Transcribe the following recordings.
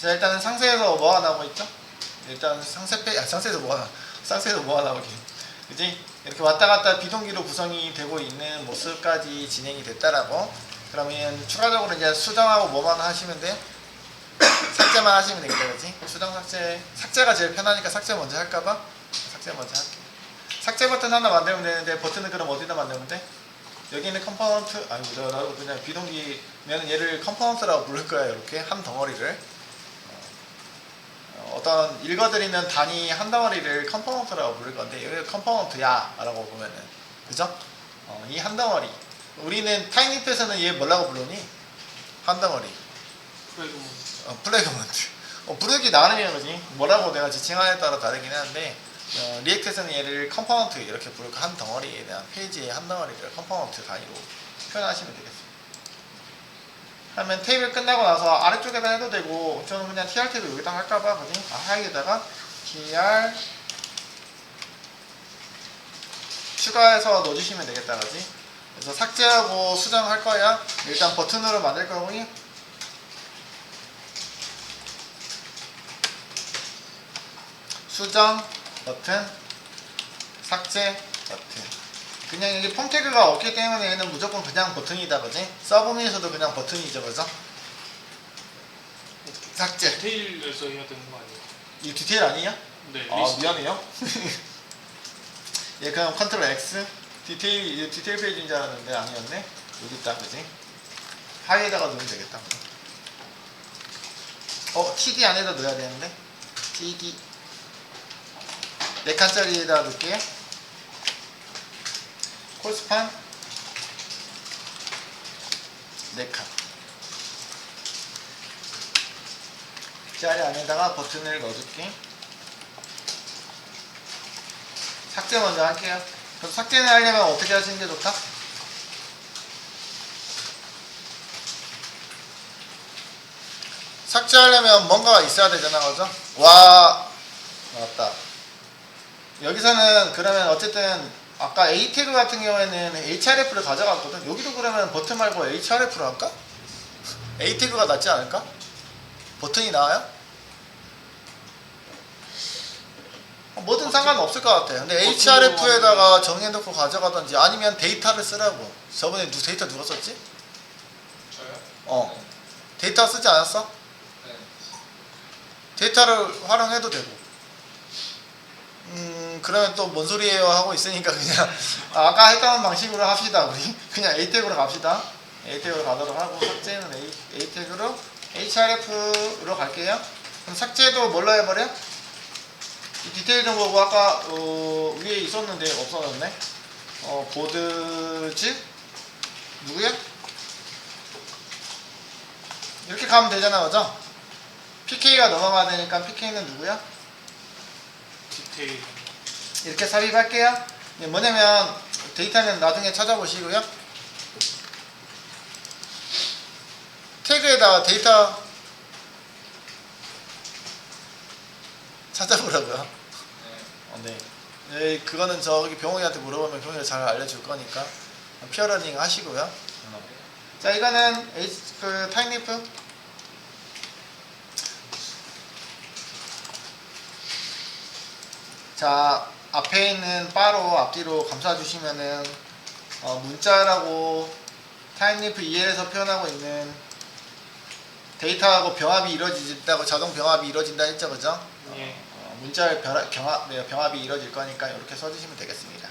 자 일단은 상세에서 뭐가 나오고 있죠? 일단 상세 페 아, 상세에서 뭐가 나 상세에서 뭐가 나오기 그지? 이렇게 왔다 갔다 비동기로 구성이 되고 있는 모습까지 진행이 됐다라고 그러면 추가적으로 이제 수정하고 뭐만 하시면 돼? 삭제만 하시면 되겠다 그지? 수정 삭제 삭제가 제일 편하니까 삭제 먼저 할까봐 삭제 먼저 할게 삭제 버튼 하나 만들면 되는데 버튼은 그럼 어디다 만들면 돼? 여기 있는 컴포넌트 아니고 저 나도 그냥 비동기면 얘를 컴포넌트라고 부를 거야 이렇게 한 덩어리를 어, 어떤 읽어드리는 단위 한 덩어리를 컴포넌트라고 부를 건데 여기 컴포넌트야라고 보면은 그죠? 어, 이 한 덩어리 우리는 타이니프에서는 얘 뭐라고 부르니? 한 덩어리 어, 플래그먼트 어, 부르기 나름이야 그지? 뭐라고 내가 지칭하냐에 따라 다르긴 한데 어, 리액트에서는 얘를 컴포넌트 이렇게 부르고 한 덩어리에 대한 페이지의 한 덩어리를 컴포넌트 단위로 표현하시면 되겠습니다. 하면 테이블 끝나고 나서 아래쪽에다 해도 되고 저는 그냥 tr 태그 여기다 할까봐 그지? 아, 하에다가 tr 추가해서 넣어주시면 되겠다 그지? 그래서 삭제하고 수정할 거야. 일단 버튼으로 만들 거고요. 수정 버튼 삭제 버튼 그냥 이게 폼 태그가 없기 때문에 얘는 무조건 그냥 버튼이다 그지? 서브미에서도 그냥 버튼이죠 그죠? 삭제 디테일에서 해야 되는 거 아니에요? 이 디테일 아니야? 네, 아 리스트. 미안해요 얘 그냥 컨트롤 X 디테일 이게 디테일 페이지인 줄 알았는데 아니었네 여기 있다 그지? 하위에다가 넣으면 되겠다 어 TD 안에다 넣어야 되는데 TD 네 칸짜리에다 넣을게요 콜스판. 네칸. 짜리 안에다가 버튼을 넣어줄게. 삭제 먼저 할게요. 그럼 삭제를 하려면 어떻게 하시는 게 좋다? 삭제하려면 뭔가가 있어야 되잖아 그죠? 와 맞다. 여기서는 그러면 어쨌든 아까 A 태그 같은 경우에는 HRF를 가져갔거든 여기도 그러면 버튼 말고 HRF로 할까? A 태그가 낫지 않을까? 버튼이 나와요? 어, 뭐든 상관없을 것 같아 근데 HRF에다가 정해놓고 가져가든지 아니면 데이터를 쓰라고 저번에 누, 데이터 누가 썼지? 저요? 어 데이터 쓰지 않았어? 네. 데이터를 활용해도 되고 음 그러면 또 뭔 소리예요 하고 있으니까 그냥 아, 아까 했던 방식으로 합시다 우리 그냥 A 태그로 갑시다 A 태그로 가도록 하고 삭제는 A, A 태그로 HRF로 갈게요 그럼 삭제도 뭘로 해버려? 이 디테일 정보고 아까 어, 위에 있었는데 없어졌네 어 보드즈 누구야? 이렇게 가면 되잖아 그죠? PK가 넘어가야 되니까 PK는 누구야? 디테일. 이렇게 삽입할게요. 이게 뭐냐면 데이터는 나중에 찾아보시고요. 태그에다가 데이터 찾아보라고요. 네. 어, 네. 네, 그거는 저기 병호이한테 물어보면 병호이가 잘 알려줄 거니까 피어러닝 하시고요. 자, 이거는 H, 그 타임리프 자 앞에 있는 바로 앞뒤로 감싸주시면은 어, 문자라고 타임리프 2에서 표현하고 있는 데이터하고 병합이 이루어진다고 자동 병합이 이루어진다 했죠 그죠? 예. 어, 문자의 병합, 병합, 네, 병합이 이루어질 거니까 이렇게 써주시면 되겠습니다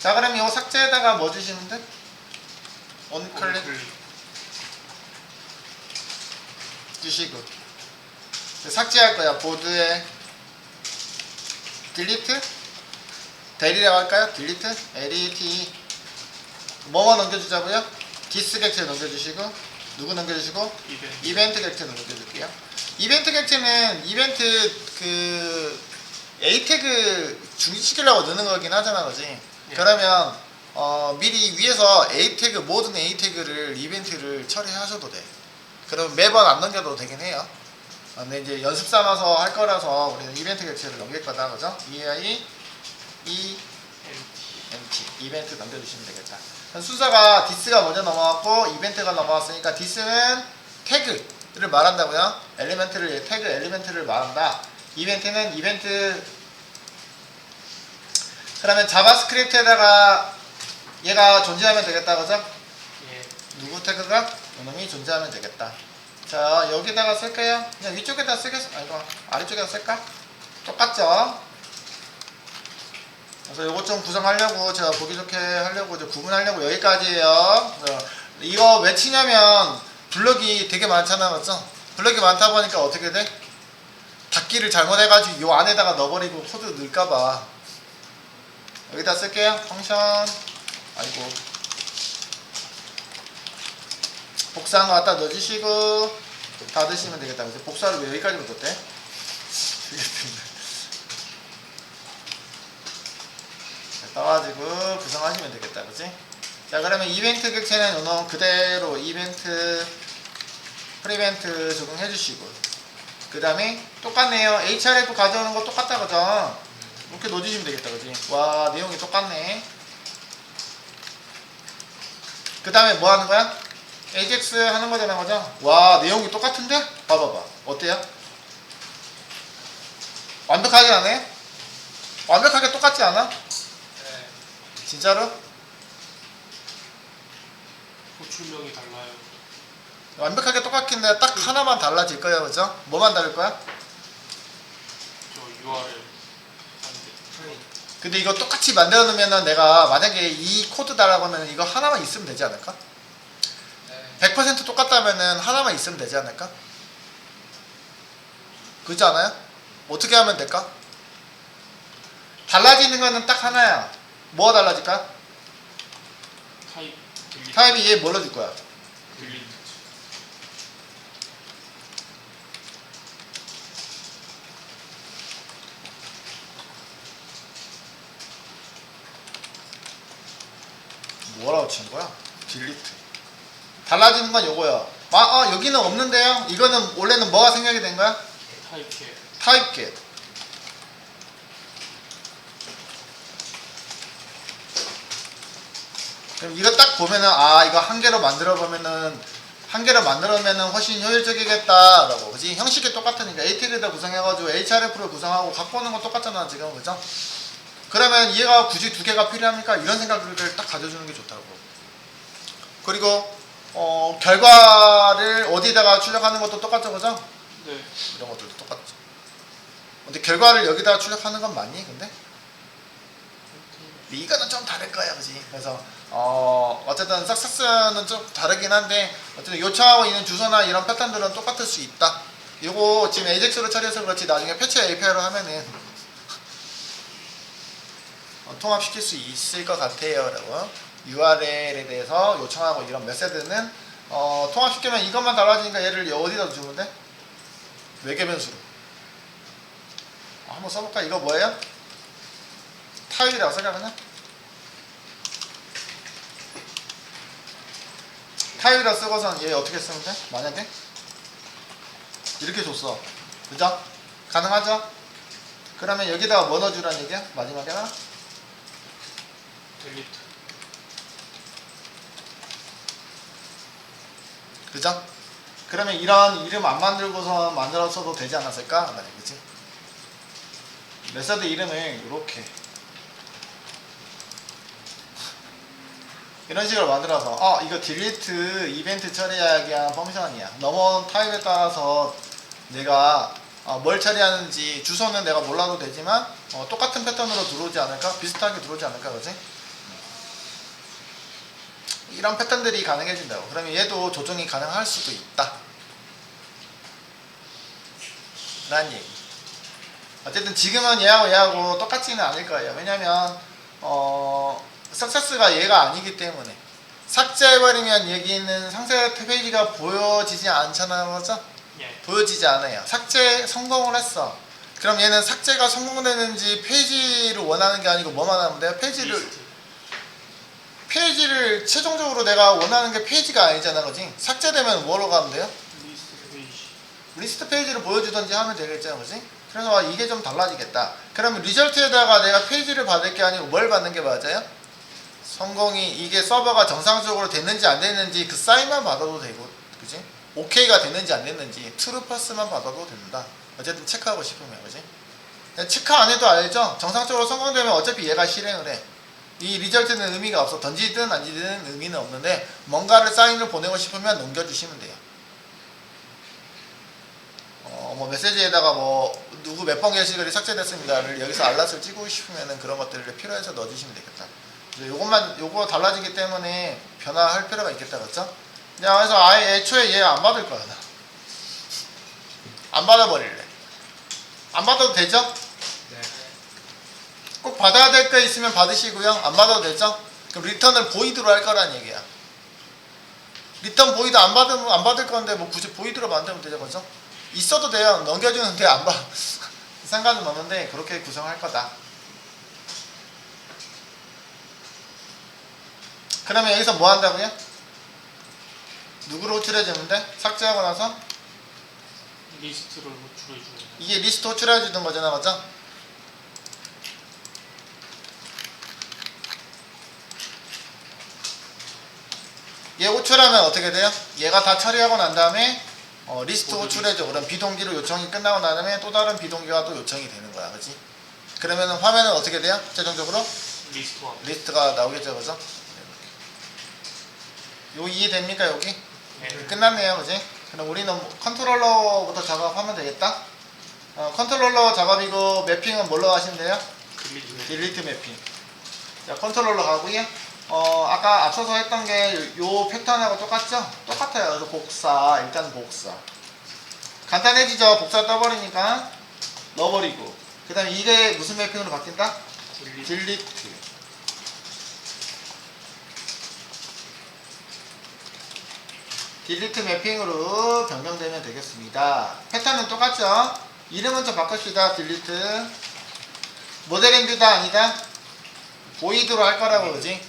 자 그럼 이거 삭제에다가 뭐 주시면 돼? 온클릭 주시고 삭제할 거야 보드에 딜리트 델이라고 할까요? 딜리트 LET 뭐뭐 넘겨주자고요? 디스 객체 넘겨주시고 누구 넘겨주시고 이벤트. 이벤트 객체 넘겨줄게요 이벤트 객체는 이벤트 그 A 태그 중지시키려고 넣는 거긴 하잖아 그지 예. 그러면 어, 미리 위에서 A 태그 모든 A 태그를 이벤트를 처리하셔도 돼 그럼 매번 안 넘겨도 되긴 해요 아, 근데 이제 연습 삼아서 할 거라서 우리는 이벤트 객체를 넘길 거다 그죠? EI E MT 이벤트 넘겨주시면 되겠다. 순서가 디스가 먼저 넘어왔고 이벤트가 넘어왔으니까 디스는 태그 엘리멘트를 말한다고요? 엘리멘트를 태그 엘리멘트를 말한다. 이벤트는 이벤트 그러면 자바스크립트에다가 얘가 존재하면 되겠다 그죠? 예. 누구 태그가 이놈이 존재하면 되겠다. 자 여기다가 쓸까요? 그냥 위쪽에다 쓰겠어? 아이고 아래쪽에다 쓸까? 똑같죠? 그래서 요거 좀 구성하려고 제가 보기 좋게 하려고 이제 구분하려고 여기까지예요. 그래서 이거 왜 치냐면 블럭이 되게 많잖아 맞죠? 블럭이 많다 보니까 어떻게 돼? 닫기를 잘못해가지고 요 안에다가 넣어버리고 코드 넣을까봐 여기다 쓸게요. 펑션 아이고 복사한 거 갖다 넣어주시고 닫으시면 되겠다. 그죠? 복사를 왜 여기까지 뒀대? 떠가지고 구성하시면 되겠다. 그지? 자 그러면 이벤트 객체는 요놈 그대로 이벤트 프리벤트 적용해 주시고 그 다음에 똑같네요. HRF 가져오는 거 똑같다 그죠? 이렇게 넣어주시면 되겠다. 그지? 와 내용이 똑같네. 그 다음에 뭐 하는 거야? AJAX 하는 거잖아 그죠? 와 내용이 똑같은데? 봐봐봐 어때요? 완벽하게 안 해? 완벽하게 똑같지 않아? 네. 진짜로? 호출명이 달라요. 완벽하게 똑같긴 해. 딱 하나만 달라질 거야 그죠? 뭐만 다를 거야? 저 URL 한대. 근데 이거 똑같이 만들어 놓으면은 내가 만약에 이 코드다라고 하면 이거 하나만 있으면 되지 않을까? 네. 100% 똑같다면은 하나만 있으면 되지 않을까? 그렇지 않아요? 어떻게 하면 될까? 달라지는 거는 딱 하나야. 뭐가 달라질까? 타입. 타입이 얘 뭘로 줄 거야? 뭐라고 친 거야? 딜리트. 달라지는 건 요거야. 아, 아 여기는 없는데요? 이거는 원래는 뭐가 생략이 된 거야? 타입 캡. 타입 get. 그럼 이거 딱 보면은 아 이거 한 개로 만들어 보면은 한 개로 만들어면은 훨씬 효율적이겠다라고 그지 형식이 똑같으니까 ATL에다 구성해가지고 HRF를 구성하고 갖고 오는 건 똑같잖아 지금 그죠? 그러면 얘가 굳이 두 개가 필요합니까? 이런 생각을 딱 가져주는 게 좋다고 그리고 어, 결과를 어디다가 출력하는 것도 똑같죠 그죠? 네. 이런 것들도 똑같죠. 근데 결과를 여기다 출력하는 건 맞니? 근데 이거는 좀 다를 거야, 그지? 그래서 어 어쨌든 석세스는 좀 다르긴 한데 어쨌든 요청하고 있는 주소나 이런 패턴들은 똑같을 수 있다. 이거 지금 AJAX로 처리해서 그렇지 나중에 패치 API로 하면은 어, 통합시킬 수 있을 것 같아요라고 URL에 대해서 요청하고 이런 메시드는 어, 통합시키면 이것만 달라지니까 얘를 어디다 주면 돼? 외계 변수로. 아, 한번 써볼까? 이거 뭐예요? 타입이라고 생각하나? 타입이라고 쓰고선 얘 어떻게 쓰면 돼? 만약에 이렇게 줬어. 그죠? 가능하죠? 그러면 여기다가 뭐 넣어주라는 얘기야? 마지막에 하나? 딜리트. 그죠? 그러면 이런 이름 안 만들고서 만들었어도 되지 않았을까? 얘기지. 메서드 이름을 이렇게 이런 식으로 만들어서 아 이거 딜리트 이벤트 처리하기 위한 펑션이야. 넘어온 타입에 따라서 내가 어, 뭘 처리하는지 주소는 내가 몰라도 되지만 어, 똑같은 패턴으로 들어오지 않을까? 비슷하게 들어오지 않을까? 그지? 이런 패턴들이 가능해진다고. 그러면 얘도 조정이 가능할 수도 있다. 라는 얘기. 어쨌든 지금은 얘하고 얘하고 똑같지는 않을 거예요. 왜냐면 어 석세스가 얘가 아니기 때문에 삭제해버리면 여기는 상세 페이지가 보여지지 않잖아요. 그죠? 예. 보여지지 않아요. 삭제 성공을 했어. 그럼 얘는 삭제가 성공되는지 페이지를 원하는 게 아니고 뭐만 하면 돼요? 페이지를 리스트. 페이지를 최종적으로 내가 원하는 게 페이지가 아니잖아, 그지? 삭제되면 뭐로 가면 돼요? 리스트 페이지. 리스트 페이지를 보여주던지 하면 되겠잖아, 그지? 그래서 이게 좀 달라지겠다. 그러면 리절트에다가 내가 페이지를 받을 게 아니고 뭘 받는 게 맞아요? 성공이 이게 서버가 정상적으로 됐는지 안 됐는지 그 사인만 받아도 되고, 그지? 오케이가 됐는지 안 됐는지 트루 파스만 받아도 된다. 어쨌든 체크하고 싶으면 그지? 체크 안 해도 알죠? 정상적으로 성공되면 어차피 얘가 실행을 해. 이 리절트는 의미가 없어. 던지든 안 던지든 의미는 없는데 뭔가를 사인을 보내고 싶으면 넘겨주시면 돼요. 어, 뭐 메시지에다가 뭐 누구 몇 번 게시글이 삭제됐습니다를 여기서 알lat을 찍고 싶으면은 그런 것들을 필요해서 넣어주시면 되겠다. 이제 요것만 요거 달라지기 때문에 변화할 필요가 있겠다, 그렇죠? 자, 그래서 아예 애초에 얘 안 받을 거야 나. 안 받아버릴래. 안 받아도 되죠? 네. 꼭 받아야 될 거 있으면 받으시고요. 안 받아도 되죠? 그럼 리턴을 보이드로 할 거란 얘기야. 리턴 보이드 안 받으면 안 받을 건데 뭐 굳이 보이드로 만들면 되죠, 그죠? 있어도 돼요. 넘겨주는데 안 받. 상관은 없는데 그렇게 구성할 거다. 그러면 여기서 뭐 한다고요? 누구로 호출해주면 돼? 삭제하고 나서 리스트를 호출해주는 이게 리스트 호출해주는 거잖아, 맞죠? 얘 호출하면 어떻게 돼요? 얘가 다 처리하고 난 다음에 어, 리스트 호출해줘. 그럼 비동기로 요청이 끝나고 난 다음에 또 다른 비동기가 또 요청이 되는 거야, 그렇지? 그러면 화면은 어떻게 돼요? 최종적으로 리스트가 나오겠죠, 그죠? 요 이해됩니까 여기? 네. 끝났네요, 그지? 그럼 우리는 뭐 컨트롤러부터 작업하면 되겠다. 어, 컨트롤러 작업이고 매핑은 뭘로 하신대요? 딜리트 딜리트 매핑. 자, 컨트롤러 가고요. 어, 아까 앞서서 했던 게 요 패턴하고 똑같죠? 똑같아요. 그래서 복사, 일단 복사. 간단해지죠? 복사 떠버리니까 넣어버리고. 그 다음에 이게 무슨 매핑으로 바뀐다? 딜리트 딜리트. 딜리트 매핑으로 변경되면 되겠습니다. 패턴은 똑같죠? 이름은 좀 바꿉시다. 딜리트. 모델 뷰다 아니다? 보이드로 할 거라고 그지?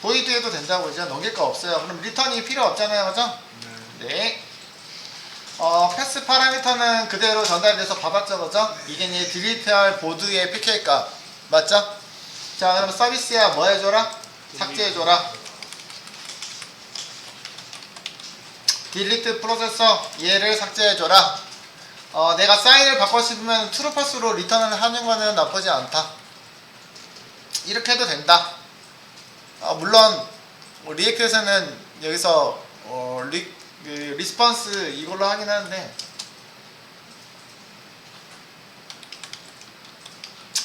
보이드 해도 된다고 그죠? 넘길 거 없어요. 그럼 리턴이 필요 없잖아요. 그죠? 네. 어, 패스 파라미터는 그대로 전달돼서 받았죠, 그죠? 이게 이제 딜리트할 보드의 PK 값. 맞죠? 자, 그럼 서비스야 뭐 해줘라? 삭제해줘라. 딜리트 프로세서 얘를 삭제해줘라. 어, 내가 사인을 바꿔 싶으면 트루파스로 리턴을 하는 거는 나쁘지 않다. 이렇게 해도 된다. 어, 물론 뭐 리액트에서는 여기서 어, 리, 그 리스폰스 이걸로 하긴 하는데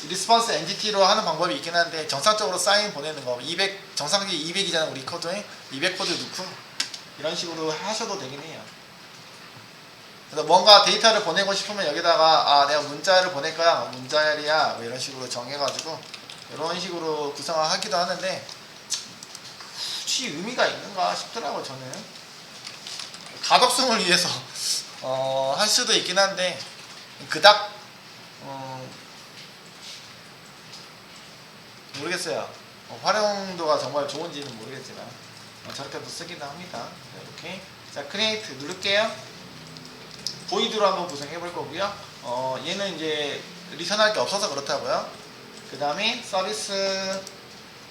리스폰스 엔티티로 하는 방법이 있긴 한데 정상적으로 사인 보내는 거 200, 정상적이 200이잖아 우리 코드에 200 코드 넣고 이런 식으로 하셔도 되긴 해요. 그래서 뭔가 데이터를 보내고 싶으면 여기다가 아 내가 문자를 보낼 거야 문자열이야 뭐 이런 식으로 정해가지고 이런 식으로 구성하기도 하는데 굳이 의미가 있는가 싶더라고 저는. 가독성을 위해서 어, 할 수도 있긴 한데 그닥 어, 모르겠어요. 어, 활용도가 정말 좋은지는 모르겠지만. 어, 저렇게도 쓰기도 합니다. 자, 이렇게 자 크리에이트 누를게요. 보이드로 한번 구성해 볼 거고요. 어, 얘는 이제 리턴할 게 없어서 그렇다고요. 그 다음에 서비스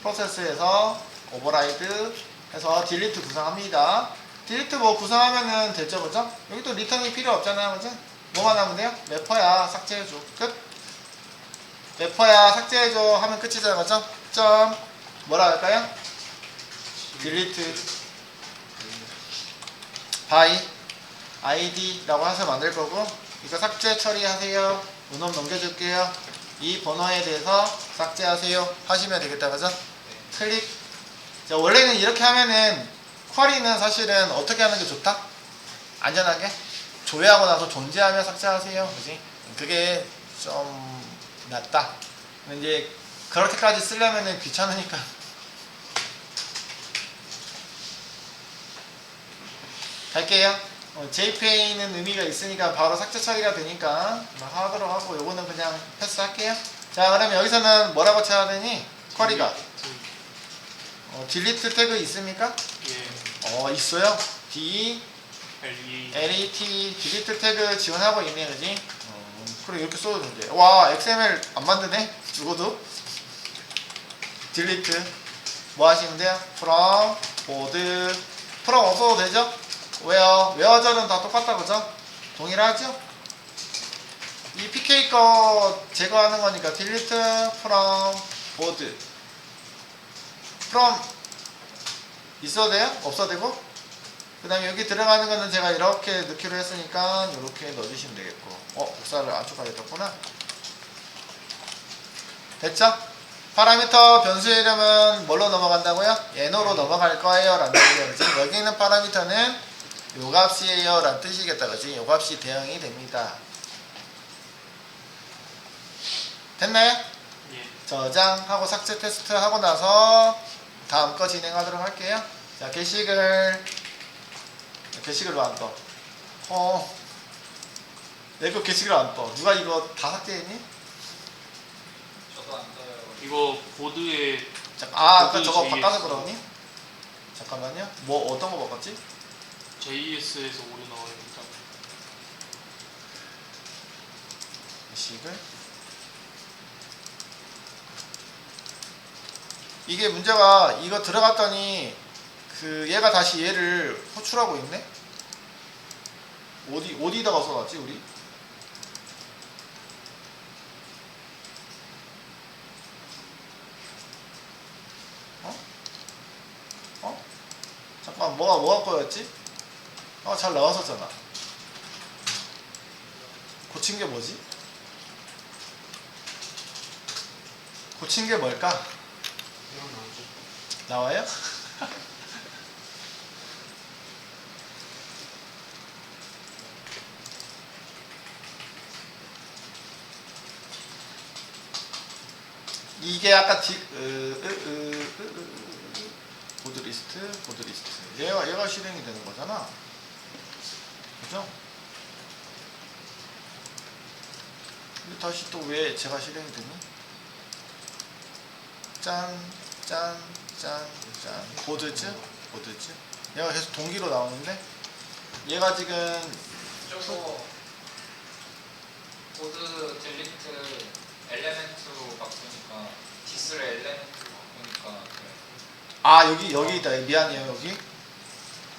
프로세스에서 오버라이드 해서 딜리트 구성합니다. 딜리트 뭐 구성하면은 됐죠, 그죠? 여기 또 리턴이 필요 없잖아요, 그죠? 뭐만 하면 돼요? 래퍼야 삭제해줘. 끝. 래퍼야 삭제해줘 하면 끝이잖아요, 그죠? 점 뭐라 할까요? 딜리트 바이 아이디라고 해서 만들 거고 이거 삭제 처리하세요. 문업 넘겨줄게요. 이 번호에 대해서 삭제하세요. 하시면 되겠다, 그죠? 클릭. 자, 원래는 이렇게 하면은 쿼리는 사실은 어떻게 하는 게 좋다? 안전하게 조회하고 나서 존재하며 삭제하세요. 그지? 그게 좀 낫다. 근데 이제 그렇게까지 쓰려면은 귀찮으니까. 갈게요. 어, JPA는 의미가 있으니까 바로 삭제 처리가 되니까 뭐 하도록 하고 요거는 그냥 패스할게요. 자, 그러면 여기서는 뭐라고 쳐야 되니? 쿼리가 어, 딜리트 태그 있습니까? 예 어, 있어요. D LE LAT 딜리트 태그 지원하고 있네, 그지? 어, 그래 이렇게 써도 된대. 와, XML 안 만드네? 죽어도? 딜리트 뭐 하시면 돼요? from 보드 from 없어도 되죠? 웨어 웨어절은 다 똑같다 그죠? 동일하죠? 이 PK 거 제거하는 거니까 delete from board from 있어도 돼요? 없어도 되고 그 다음에 여기 들어가는 거는 제가 이렇게 넣기로 했으니까 이렇게 넣어주시면 되겠고 어? 복사를 안쪽까지 했구나 됐죠? 파라미터 변수이름은 뭘로 넘어간다고요? 예노로 넘어갈 거예요 라는 그치? 여기 있는 파라미터는 요 값이에요 라는 뜻이겠다 그지? 요 값이 대응이 됩니다 됐나요? 예. 저장하고 삭제 테스트 하고 나서 다음 거 진행하도록 할게요. 자, 게시글 게시글로 안 떠. 어. 내거 게시글 안 떠. 누가 이거 다 삭제했니? 저도 안 떠요. 이거 보드에 잠깐. 아, 아까 저거. 바꿔서 그러니? 잠깐만요. 뭐 어떤 거 바꿨지? JS에서 오류 나오니까 게시글. 이게 문제가 이거 들어갔더니 그 얘가 다시 얘를 호출하고 있네. 어디 어디다가 써놨지 우리? 어? 어? 잠깐 뭐가 뭐가 거였지? 어잘 나왔었잖아. 고친 게 뭐지? 고친 게 뭘까? 나와요? 이게 아까 디, 으, 으, 으, 으, 으, 으, 보드 리스트, 보드 리스트. 얘가 얘가 실행이 되는 거잖아. 그죠? 근데 다시 또 왜 제가 실행이 되니? 짠, 짠, 짠, 짠. 보드즈, 보드즈. 얘가 계속 동기로 나오는데 얘가 지금 저거 보드 딜리트 엘레멘트로 바꾸니까 디스를 엘레멘트로 바꾸니까. 아 여기 여기 있다 미안해요 여기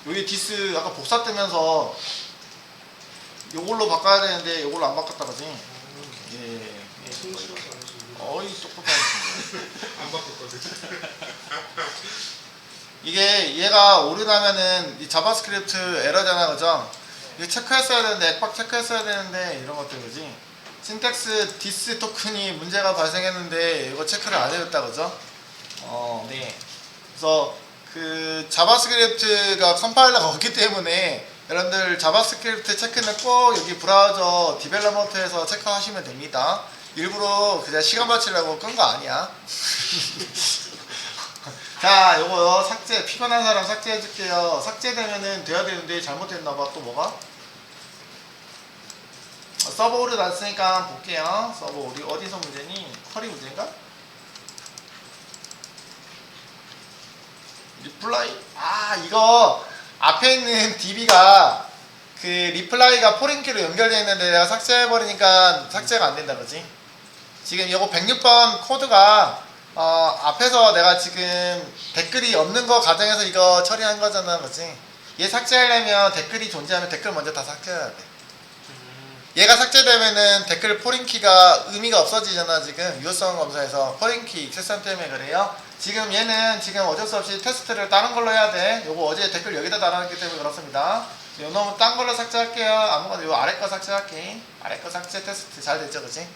여기 디스 아까 복사 뜨면서 요걸로 바꿔야 되는데 요걸로 안 바꿨다 그지? 예, 예, 예. 어이 똑똑한 안 바꿨거든. 이게 얘가 오류나면은 이 자바스크립트 에러잖아 그죠? 이거 체크했어야 되는데 액박 체크했어야 되는데 이런 것들 그지? 신텍스 디스 토큰이 문제가 발생했는데 이거 체크를 안 해줬다 그죠? 어, 네. 그래서 그 자바스크립트가 컴파일러가 없기 때문에 여러분들 자바스크립트 체크는 꼭 여기 브라우저 디벨로먼트에서 체크하시면 됩니다. 일부러 그냥 시간 맞추려고 끈 거 아니야. 자, 요거 삭제 피곤한 사람 삭제해 줄게요. 삭제되면은 돼야 되는데 잘못됐나 봐. 또 뭐가? 어, 서버 오류 났으니까 볼게요. 서버 오류 어디서 문제니? 쿼리 문제인가? 리플라이 아 이거 앞에 있는 DB가 그 리플라이가 포링키로 연결되어 있는데 내가 삭제해 버리니까 삭제가 안 된다 그지? 지금 이거 106번 코드가 어, 앞에서 내가 지금 댓글이 없는 거 가정해서 이거 처리한 거잖아 그지? 얘 삭제하려면 댓글이 존재하면 댓글 먼저 다 삭제해야 돼 음, 얘가 삭제되면은 댓글 포링키가 의미가 없어지잖아 지금 유효성 검사에서 포링키 익세션 때문에 그래요 지금 얘는 지금 어쩔 수 없이 테스트를 다른 걸로 해야 돼. 요거 어제 댓글 여기다 달아놨기 때문에 그렇습니다. 요 놈은 딴 걸로 삭제할게요. 아무거나 요 아래 거 삭제할게. 아래 거 삭제 테스트 잘 됐죠 그치?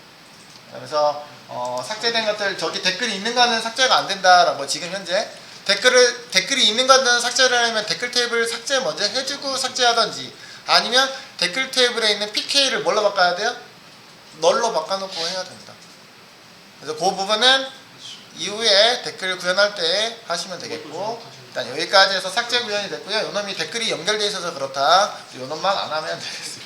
그래서 어, 삭제된 것들 저기 댓글이 있는 거는 삭제가 안 된다라고 지금 현재. 댓글을 댓글이 있는 거는 삭제를 하려면 댓글 테이블 삭제 먼저 해주고 삭제하던지 아니면 댓글 테이블에 있는 PK를 뭘로 바꿔야 돼요? 널로 바꿔놓고 해야 됩니다. 그래서 그 부분은 이후에 댓글 구현할 때 하시면 되겠고 일단 여기까지 해서 삭제 구현이 됐고요. 요놈이 댓글이 연결돼 있어서 그렇다. 요놈만 안 하면 되겠습니다.